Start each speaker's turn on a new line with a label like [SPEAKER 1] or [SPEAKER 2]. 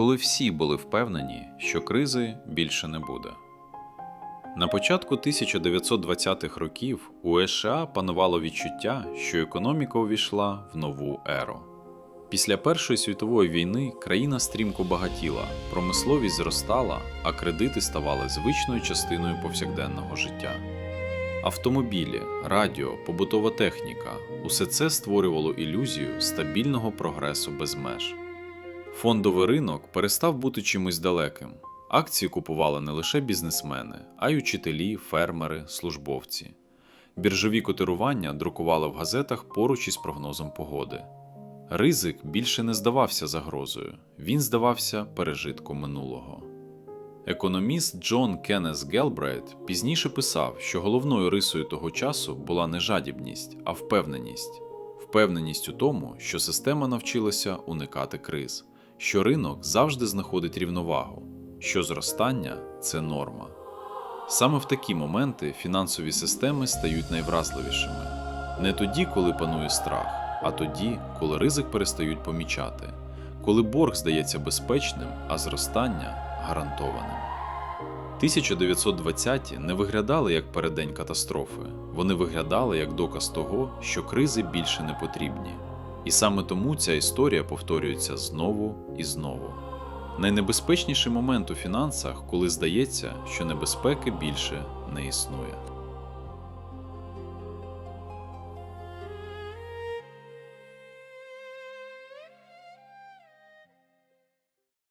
[SPEAKER 1] коли всі були впевнені, що кризи більше не буде. На початку 1920-х років у США панувало відчуття, що економіка увійшла в нову еру. Після Першої світової війни країна стрімко багатіла, промисловість зростала, а кредити ставали звичною частиною повсякденного життя. Автомобілі, радіо, побутова техніка усе це створювало ілюзію стабільного прогресу без меж. Фондовий ринок перестав бути чимось далеким. Акції купували не лише бізнесмени, а й учителі, фермери, службовці. Біржові котирування друкували в газетах поруч із прогнозом погоди. Ризик більше не здавався загрозою, він здавався пережитком минулого. Економіст Джон Кеннес Гелбрейт пізніше писав, що головною рисою того часу була не жадібність, а впевненість. Впевненість у тому, що система навчилася уникати криз, що ринок завжди знаходить рівновагу, що зростання це норма. Саме в такі моменти фінансові системи стають найвразливішими. Не тоді, коли панує страх, а тоді, коли ризик перестають помічати, коли борг здається безпечним, а зростання гарантованим. 1920-ті не виглядали як переддень катастрофи, вони виглядали як доказ того, що кризи більше не потрібні. І саме тому ця історія повторюється знову і знову. Найнебезпечніший момент у фінансах, коли здається, що небезпеки більше не існує.